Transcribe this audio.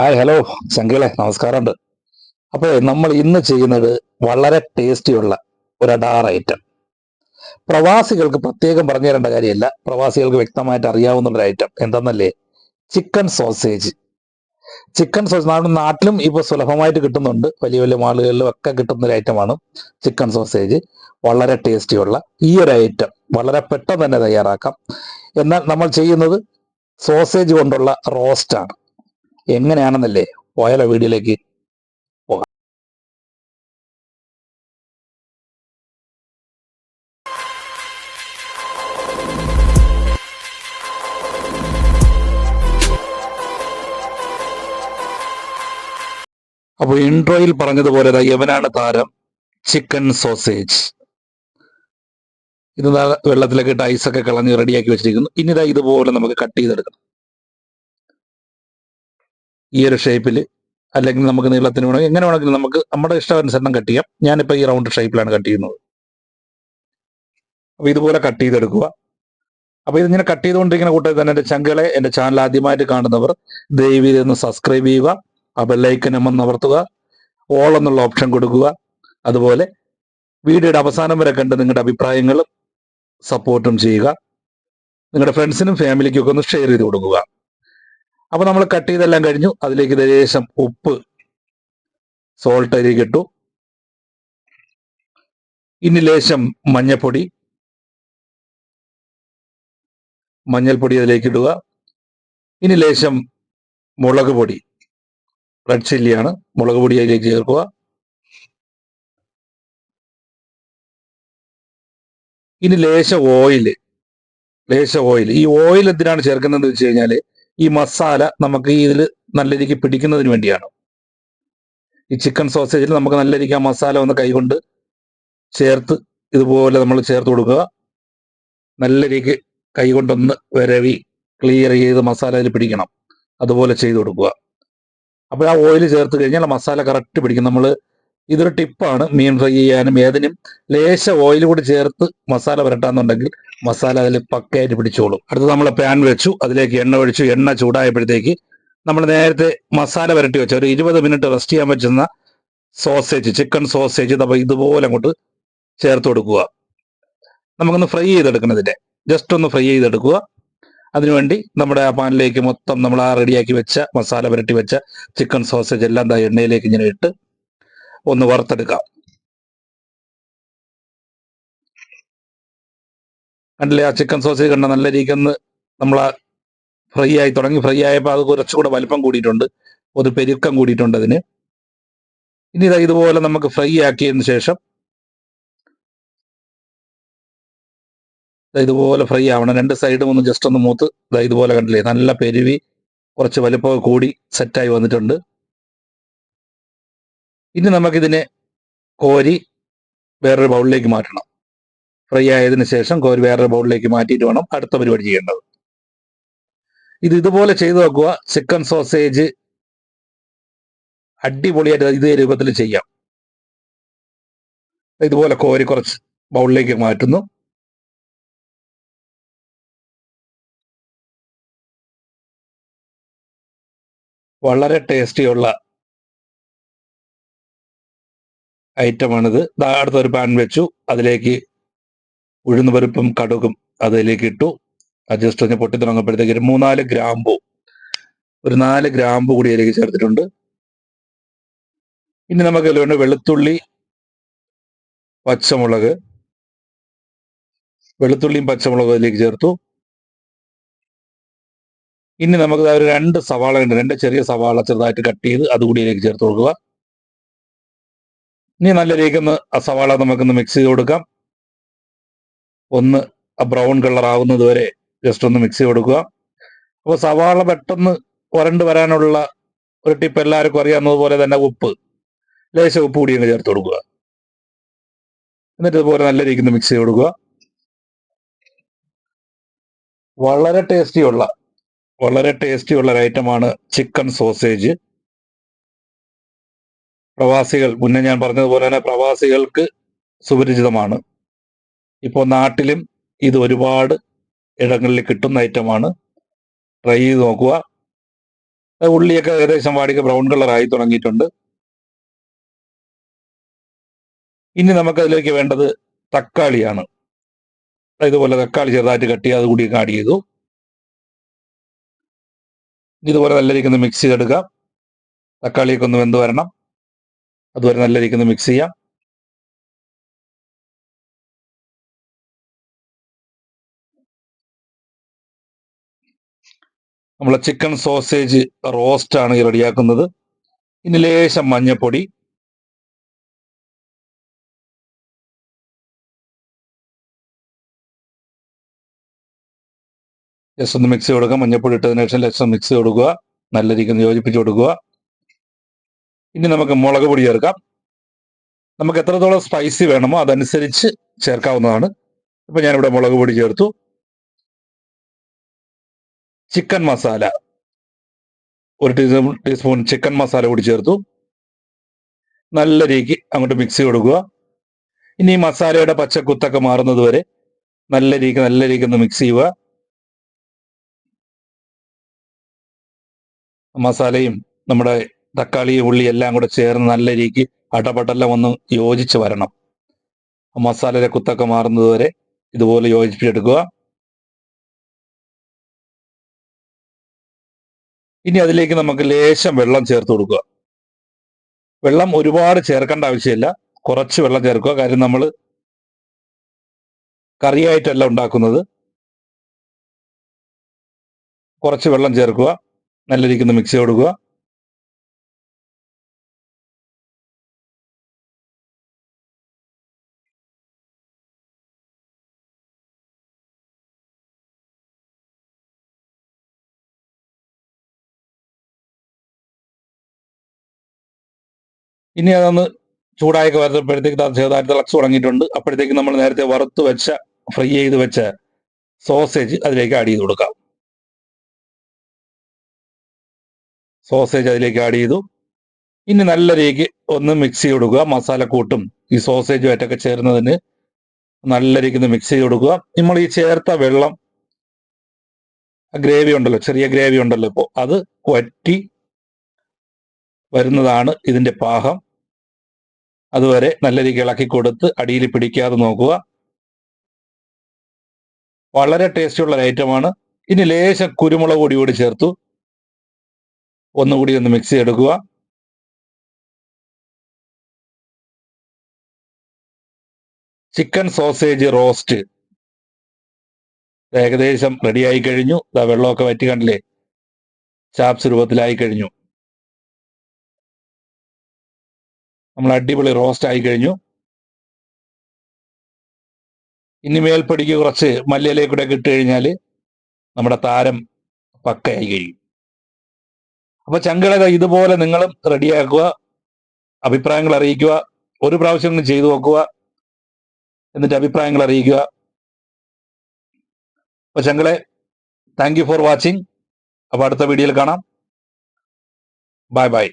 Hi hello ശങ്കിളെ നമസ്കാരമുണ്ട്. അപ്പോൾ നമ്മൾ ഇന്ന് ചെയ്യുന്നത് വളരെ ടേസ്റ്റിയുള്ള ഒരു അഡാർ ഐറ്റം പ്രവാസികൾക്ക് പ്രത്യേകം പറഞ്ഞു തരേണ്ട കാര്യമല്ല. പ്രവാസികൾക്ക് വ്യക്തമായിട്ട് അറിയാവുന്ന ഒരു ഐറ്റം എന്താണെന്നല്ലേ ചിക്കൻ സോസേജ് ചിക്കൻ സോസേജ് നമ്മുടെ നാട്ടിലും ഇപ്പോൾ സുലഭമായിട്ട് കിട്ടുന്നുണ്ട്. വലിയ വലിയ മാളുകളിലും ഒക്കെ കിട്ടുന്ന ഒരു ഐറ്റമാണ് ചിക്കൻ സോസേജ് വളരെ ടേസ്റ്റിയുള്ള ഈ ഒരു ഐറ്റം വളരെ പെട്ടെന്ന് തന്നെ തയ്യാറാക്കാം. എന്നാൽ നമ്മൾ ചെയ്യുന്നത് സോസേജ് കൊണ്ടുള്ള റോസ്റ്റാണ് എങ്ങനെയാണെന്നല്ലേ പോയാലോ വീഡിയോയിലേക്ക് അപ്പോൾ ഇൻട്രോയിൽ പറഞ്ഞതുപോലെ യവനാണ് താരം ചിക്കൻ സോസേജ് ഇത് വെള്ളത്തിലേക്ക് ഇട്ട് ഐസൊക്കെ കളഞ്ഞ് റെഡിയാക്കി വെച്ചിരിക്കുന്നു. ഇനി ഇതാ ഇതുപോലെ നമുക്ക് കട്ട് ചെയ്തെടുക്കണം ഈ ഒരു ഷേപ്പിൽ അല്ലെങ്കിൽ നമുക്ക് നീളത്തിന് വേണമെങ്കിൽ എങ്ങനെ വേണമെങ്കിലും നമുക്ക് നമ്മുടെ ഇഷ്ടാനുസരണം കട്ട് ചെയ്യാം. ഞാനിപ്പോൾ ഈ റൗണ്ട് ഷേപ്പിലാണ് കട്ട് ചെയ്യുന്നത്. അപ്പോൾ ഇതുപോലെ കട്ട് ചെയ്തെടുക്കുക. അപ്പോൾ ഇതിങ്ങനെ കട്ട് ചെയ്തുകൊണ്ടിരിക്കുന്ന കൂട്ടത്തിൽ തന്നെ എന്റെ ചങ്കളെ എന്റെ ചാനൽ ആദ്യമായിട്ട് കാണുന്നവർ ദയവ് ഇതൊന്ന് സബ്സ്ക്രൈബ് ചെയ്യുക. ആ ബെല്ലൈക്കൻ അമർത്തുക. ഓൾ എന്നുള്ള ഓപ്ഷൻ കൊടുക്കുക. അതുപോലെ വീഡിയോയുടെ അവസാനം വരെ കണ്ട് നിങ്ങളുടെ അഭിപ്രായങ്ങളും സപ്പോർട്ടും ചെയ്യുക. നിങ്ങളുടെ ഫ്രണ്ട്സിനും ഫാമിലിക്കും ഒക്കെ ഒന്ന് ഷെയർ ചെയ്ത് കൊടുക്കുക. അപ്പൊ നമ്മൾ കട്ട് ചെയ്തെല്ലാം കഴിഞ്ഞു. അതിലേക്ക് ലേശം ഉപ്പ് സോൾട്ട് അതിലേക്ക് ഇട്ടു. ഇനി ലേശം മഞ്ഞപ്പൊടി. മഞ്ഞൾപ്പൊടി അതിലേക്ക് ഇടുക. ഇനി ലേശം മുളക് പൊടി. റെഡ് ചില്ലിയാണ് മുളക് പൊടി അതിലേക്ക് ചേർക്കുക. ഇനി ലേശ ഓയിൽ ലേശ ഓയിൽ ഈ ഓയിൽ എന്തിനാണ് ചേർക്കുന്നത് വെച്ച് കഴിഞ്ഞാൽ ഈ മസാല നമുക്ക് ഇതിൽ നല്ല രീതിക്ക് പിടിക്കുന്നതിന് വേണ്ടിയാണ്. ഈ ചിക്കൻ സോസേജിൽ നമുക്ക് നല്ല രീതിക്ക് ആ മസാല ഒന്ന് കൈകൊണ്ട് ചേർത്ത് ഇതുപോലെ നമ്മൾ ചേർത്ത് കൊടുക്കുക. നല്ല രീതിക്ക് കൈകൊണ്ടൊന്ന് വരവി ക്ലിയർ ചെയ്ത് മസാല അതിൽ പിടിക്കണം. അതുപോലെ ചെയ്ത് കൊടുക്കുക. അപ്പോൾ ആ ഓയിൽ ചേർത്ത് കഴിഞ്ഞാൽ മസാല കറക്റ്റ് പിടിക്കും. നമ്മൾ ഇതൊരു ടിപ്പാണ്. മീൻ ഫ്രൈ ചെയ്യാനും ഏതിനും ലേശ ഓയിൽ കൂടി ചേർത്ത് മസാല പുരട്ടാന്നുണ്ടെങ്കിൽ മസാല അതിൽ പക്കയായിട്ട് പിടിച്ചോളും. അടുത്ത് നമ്മൾ പാൻ വെച്ചു. അതിലേക്ക് എണ്ണ ഒഴിച്ചു. എണ്ണ ചൂടായപ്പോഴത്തേക്ക് നമ്മൾ നേരത്തെ മസാല പുരട്ടി വെച്ച. ഒരു ഇരുപത് മിനിറ്റ് റെസ്റ്റ് ചെയ്യാൻ പറ്റുന്ന സോസേജ് ചിക്കൻ സോസേജ് അപ്പോൾ ഇതുപോലെ അങ്ങോട്ട് ചേർത്ത് കൊടുക്കുക. നമുക്കൊന്ന് ഫ്രൈ ചെയ്തെടുക്കണതിന്റെ ജസ്റ്റ് ഒന്ന് ഫ്രൈ ചെയ്തെടുക്കുക. അതിനുവേണ്ടി നമ്മുടെ ആ പാനിലേക്ക് മൊത്തം നമ്മൾ ആ റെഡിയാക്കി വെച്ച മസാല പുരട്ടി വെച്ച ചിക്കൻ സോസേജ് എല്ലാം എണ്ണയിലേക്ക് ഇങ്ങനെ ഇട്ട് ഒന്ന് വറുത്തെടുക്കാം. കണ്ടില്ലേ? ആ ചിക്കൻ സോസേജ് കണ്ട നല്ല രീതിക്കൊന്ന് നമ്മൾ ഫ്രൈ ആയി തുടങ്ങി. ഫ്രൈ ആയപ്പോൾ അത് കുറച്ചുകൂടെ വലിപ്പം കൂടിയിട്ടുണ്ട്. ഒരു പെരുക്കം കൂടിയിട്ടുണ്ട് അതിന്. ഇനി ഇതാ ഇതുപോലെ നമുക്ക് ഫ്രൈ ആക്കിയതിന് ശേഷം ഇതുപോലെ ഫ്രൈ ആവണം. രണ്ട് സൈഡും ഒന്ന് ജസ്റ്റ് ഒന്ന് മൂത്ത് ഇതാ ഇതുപോലെ കണ്ടില്ലേ? നല്ല പെരുവി കുറച്ച് വലിപ്പമൊക്കെ കൂടി സെറ്റായി വന്നിട്ടുണ്ട്. ഇനി നമുക്കിതിനെ കോരി വേറൊരു ബൗളിലേക്ക് മാറ്റണം. ഫ്രൈ ആയതിന് ശേഷം കോരി വേറൊരു ബൗളിലേക്ക് മാറ്റിയിട്ട് വേണം അടുത്ത പരിപാടി ചെയ്യേണ്ടത്. ഇത് ഇതുപോലെ ചെയ്തു നോക്കുക ചിക്കൻ സോസേജ് അടിപൊളിയായിട്ട് ഇതേ രൂപത്തിൽ ചെയ്യാം. ഇതുപോലെ കോരി കുറച്ച് ബൗളിലേക്ക് മാറ്റുന്നു. വളരെ ടേസ്റ്റിയുള്ള ഐറ്റമാണിത്. അടുത്തൊരു പാൻ വെച്ചു. അതിലേക്ക് ഉഴുന്ന് പരിപ്പും കടുകും അതിലേക്ക് ഇട്ടു. അത് ജസ്റ്റ് ഒന്ന് പൊട്ടി തുടങ്ങുമ്പോഴത്തേക്ക് മൂന്നാൽ ഗ്രാമ്പു. ഒരു നാല് ഗ്രാമ്പു കൂടി അതിലേക്ക് ചേർത്തിട്ടുണ്ട്. ഇനി നമുക്ക് അതിലുണ്ട് വെളുത്തുള്ളി പച്ചമുളക് വെളുത്തുള്ളിയും പച്ചമുളകും അതിലേക്ക് ചേർത്തു. ഇനി നമുക്ക് രണ്ട് സവാള ഉണ്ട്. രണ്ട് ചെറിയ സവാള ചെറുതായിട്ട് കട്ട് ചെയ്ത് അതുകൂടി അതിലേക്ക് ചേർത്ത് കൊടുക്കുക. ഇനി നല്ല രീതിക്ക് ഒന്ന് ആ സവാള നമുക്കൊന്ന് മിക്സ് ചെയ്ത് കൊടുക്കാം. ഒന്ന് ആ ബ്രൗൺ കളർ ആവുന്നത് വരെ ജസ്റ്റ് ഒന്ന് മിക്സ് ചെയ്ത് കൊടുക്കുക. അപ്പോൾ സവാള പെട്ടെന്ന് വരണ്ട് വരാനുള്ള ഒരു ടിപ്പ് എല്ലാവർക്കും അറിയാവുന്നതുപോലെ തന്നെ ഉപ്പ്. ലേശം ഉപ്പ് കൂടി അങ്ങ് ചേർത്ത് കൊടുക്കുക. എന്നിട്ട് ഇതുപോലെ നല്ല രീതിക്ക് മിക്സ് ചെയ്ത് കൊടുക്കുക. വളരെ ടേസ്റ്റിയുള്ള വളരെ ടേസ്റ്റിയുള്ള ഒരു ഐറ്റമാണ് ചിക്കൻ സോസേജ് പ്രവാസികൾ മുന്നേ ഞാൻ പറഞ്ഞതുപോലെ തന്നെ പ്രവാസികൾക്ക് സുപരിചിതമാണ്. ഇപ്പോൾ നാട്ടിലും ഇത് ഒരുപാട് ഇടങ്ങളിൽ കിട്ടുന്ന ഐറ്റമാണ്. ട്രൈ ചെയ്ത് നോക്കുക. ഉള്ളിയൊക്കെ ഏകദേശം വാടിക ബ്രൗൺ കളർ ആയി തുടങ്ങിയിട്ടുണ്ട്. ഇനി നമുക്ക് അതിലേക്ക് വേണ്ടത് തക്കാളിയാണ്. ഇതുപോലെ തക്കാളി ചെറുതായിട്ട് കട്ട് ചെയ്ത് അത് കൂടി ആഡ് ചെയ്തു. ഇതുപോലെ നല്ല രീതിക്ക് മിക്സ് ചെയ്തെടുക്കാം. തക്കാളിയൊക്കെ ഒന്ന് വെന്ത് വരണം. അതുവരെ നല്ല രീതിക്ക് ഒന്ന് മിക്സ് ചെയ്യാം. നമ്മളെ ചിക്കൻ സോസേജ് റോസ്റ്റ് ആണ് റെഡിയാക്കുന്നത്. ഇനി ലേശം മഞ്ഞപ്പൊടി. ജസ്റ്റ് ഒന്ന് മിക്സ് ചെയ്ത് കൊടുക്കുക. മഞ്ഞപ്പൊടി ഇട്ടതിന് ശേഷം ലക്ഷം മിക്സ് ചെയ്ത് കൊടുക്കുക. നല്ല ഒന്ന് യോജിപ്പിച്ച് കൊടുക്കുക. ഇനി നമുക്ക് മുളക് പൊടി ചേർക്കാം. നമുക്ക് എത്രത്തോളം സ്പൈസി വേണമോ അതനുസരിച്ച് ചേർക്കാവുന്നതാണ്. ഇപ്പൊ ഞാനിവിടെ മുളക് പൊടി ചേർത്തു. ചിക്കൻ മസാല. ഒരു ടീസ്പൂൺ ടീസ്പൂൺ ചിക്കൻ മസാല കൂടി ചേർത്തു. നല്ല രീതിക്ക് അങ്ങോട്ട് മിക്സ് ചെയ്ത് കൊടുക്കുക. ഇനി ഈ മസാലയുടെ പച്ചക്കുത്തൊക്കെ മാറുന്നത് വരെ നല്ല രീതിക്ക് നല്ല രീതിക്ക് ഒന്ന് മിക്സ് ചെയ്യുക. മസാലയും നമ്മുടെ തക്കാളിയും ഉള്ളി എല്ലാം കൂടെ ചേർന്ന് നല്ല രീതിക്ക് അടപടെല്ലാം ഒന്ന് യോജിച്ച് വരണം. മസാലയുടെ കുത്തൊക്കെ മാറുന്നത് വരെ ഇതുപോലെ യോജിപ്പിച്ചെടുക്കുക. ഇനി അതിലേക്ക് നമുക്ക് ലേശം വെള്ളം ചേർത്ത് കൊടുക്കുക. വെള്ളം ഒരുപാട് ചേർക്കേണ്ട ആവശ്യമില്ല. കുറച്ച് വെള്ളം ചേർക്കുക. കാര്യം നമ്മൾ കറിയായിട്ടല്ല ഉണ്ടാക്കുന്നത്. കുറച്ച് വെള്ളം ചേർക്കുക. നല്ല രീതിക്ക് മിക്സ് ചെയ്ത് കൊടുക്കുക. ഇനി അതൊന്ന് ചൂടായൊക്കെ വരുമ്പോഴത്തേക്ക് അത് ചെറുതായിട്ട് തിളച്ച് തുടങ്ങിയിട്ടുണ്ട്. അപ്പോഴത്തേക്ക് നമ്മൾ നേരത്തെ വറുത്ത് വെച്ച ഫ്രൈ ചെയ്ത് വെച്ച സോസേജ് അതിലേക്ക് ആഡ് ചെയ്ത് കൊടുക്കാം. സോസേജ് അതിലേക്ക് ആഡ് ചെയ്തു. ഇനി നല്ല രീതിക്ക് ഒന്ന് മിക്സ് ചെയ്ത് കൊടുക്കുക. മസാലക്കൂട്ടും ഈ സോസേജും ആയിട്ടൊക്കെ ചേർന്നതിന് നല്ല രീതിക്ക് ഒന്ന് മിക്സ് ചെയ്ത് കൊടുക്കുക. നമ്മൾ ഈ ചേർത്ത വെള്ളം ഗ്രേവി ഉണ്ടല്ലോ ചെറിയ ഗ്രേവി ഉണ്ടല്ലോ ഇപ്പോൾ അത് വറ്റി വരുന്നതാണ് ഇതിന്റെ പാകം. അതുവരെ നല്ല രീതിയിൽ ഇളക്കി കൊടുത്ത് അടിയിൽ പിടിക്കാതെ നോക്കുക. വളരെ ടേസ്റ്റുള്ള ഒരു ഐറ്റമാണ് ഇനി ലേശം കുരുമുളക് പൊടി കൂടി ചേർത്തു. ഒന്നുകൂടി ഒന്ന് മിക്സ് ചെയ്തെടുക്കുക. ചിക്കൻ സോസേജ് റോസ്റ്റ് ഏകദേശം റെഡിയായി കഴിഞ്ഞു. വെള്ളമൊക്കെ വറ്റി കണ്ടില്ലേ? ചാപ്സ് രൂപത്തിലായി കഴിഞ്ഞു. നമ്മൾ അടിപൊളി റോസ്റ്റ് ആയി കഴിഞ്ഞു. ഇനി മേൽപ്പടിക്ക് കുറച്ച് മല്ലിയിലേക്ക് കൂടെ ഇട്ട് കഴിഞ്ഞാൽ നമ്മുടെ താരം പക്കയായി കഴിയും. അപ്പൊ ചങ്കളക ഇതുപോലെ നിങ്ങളും റെഡിയാക്കുക അഭിപ്രായങ്ങൾ അറിയിക്കുക ഒരു പ്രാവശ്യം ചെയ്തു നോക്കുക എന്നിട്ട് അഭിപ്രായങ്ങൾ അറിയിക്കുക. അപ്പൊ ചങ്കളെ താങ്ക് യു ഫോർ വാച്ചിങ് അപ്പൊ അടുത്ത വീഡിയോയിൽ കാണാം. Bye bye